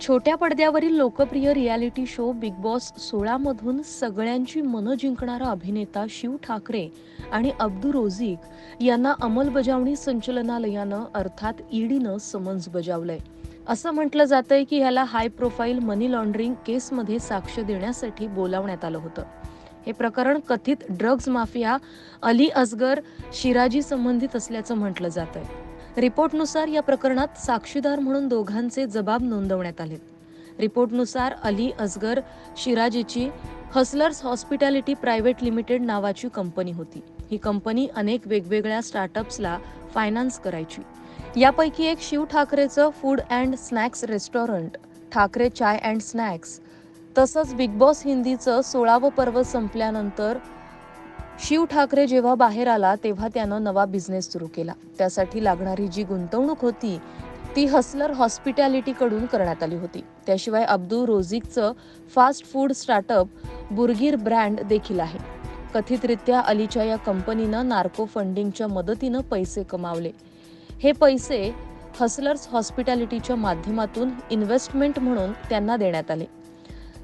छोट्या पडद्यावरील लोकप्रिय रियालिटी शो बिग बॉस सोळामधून सगळ्यांची मनं जिंकणारा अभिनेता शिव ठाकरे आणि अब्दू रोझिक यांना अंमलबजावणी संचलनालयानं अर्थात ईडीनं समन्स बजावलंय. असं म्हटलं जातंय की ह्याला हाय प्रोफाईल मनी लॉन्ड्रिंग केसमध्ये साक्ष देण्यासाठी बोलावण्यात आलं होतं. हे प्रकरण कथित ड्रग्ज माफिया अली असगर शिराजी संबंधित असल्याचं म्हटलं जात आहे रिपोर्टनुसार या प्रकरणात साक्षीदार म्हणून दोघांचे जबाब नोंदवण्यात आले. रिपोर्टनुसार अली असगर शिराजीची हसलर्स हॉस्पिटॅलिटी प्रायव्हेट लिमिटेड नावाची कंपनी होती. ही कंपनी अनेक वेगवेगळ्या स्टार्टअप्सला फायनान्स करायची. यापैकी एक Shiv ठाकरेचं food and snacks restaurant Thakare chai and snacks तसंच बिग बॉस हिंदीचं सोळावं पर्व संपल्यानंतर शिव ठाकरे जेव्हा बाहेर आला तेव्हा त्यानं नवा बिझनेस सुरू केला. त्यासाठी लागणारी जी गुंतवणूक होती ती हसलर हॉस्पिटॅलिटीकडून करण्यात आली होती. त्याशिवाय Abdu रोझिकचं fast food startup Burgir brand देखील आहे. कथितरित्या अलीच्या या कंपनीनं नार्को फंडिंगच्या मदतीनं पैसे कमावले. हे पैसे हसलर्स हॉस्पिटॅलिटीच्या माध्यमातून इन्व्हेस्टमेंट म्हणून त्यांना देण्यात आले.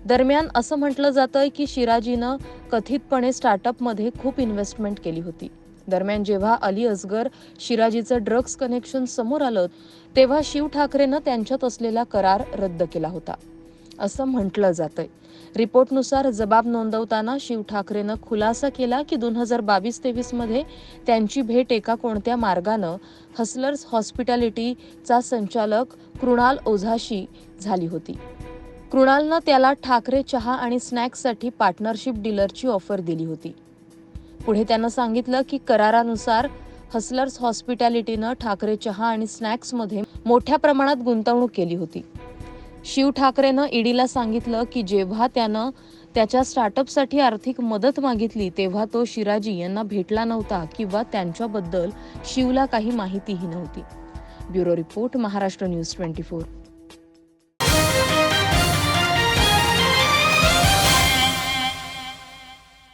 दरम्यान असं म्हटलं जातंय की शिराजीनं कथितपणे स्टार्टअपमध्ये खूप इन्व्हेस्टमेंट केली होती. दरम्यान जेव्हा अली असगर शिराजीचं ड्रग्ज कनेक्शन समोर आलं तेव्हा शिव ठाकरेनं त्यांच्यात असलेला करार रद्द केला होता. असं म्हटलं जातंय. रिपोर्टनुसार जबाब नोंदवताना शिव ठाकरेनं खुलासा केला की दोन हजार बावीस तेवीसमध्ये त्यांची भेट एका कोणत्या मार्गानं हसलर्स हॉस्पिटॅलिटीचा संचालक कृणाल ओझाशी झाली होती. कृणालनं त्याला ठाकरे चहा आणि स्नॅक्ससाठी पार्टनरशिप डीलरची ऑफर दिली होती. पुढे त्यानं सांगितलं की करारानुसार हसलर्स हॉस्पिटॅलिटीनं ठाकरे चहा आणि स्नॅक्समध्ये मोठ्या प्रमाणात गुंतवणूक केली होती. शिव ठाकरेनं ईडीला सांगितलं की जेव्हा त्यानं त्याच्या स्टार्टअपसाठी आर्थिक मदत मागितली तेव्हा तो शिराजी यांना भेटला नव्हता किंवा त्यांच्याबद्दल शिवला काही माहितीही नव्हती. Bureau report Maharashtra news twenty four.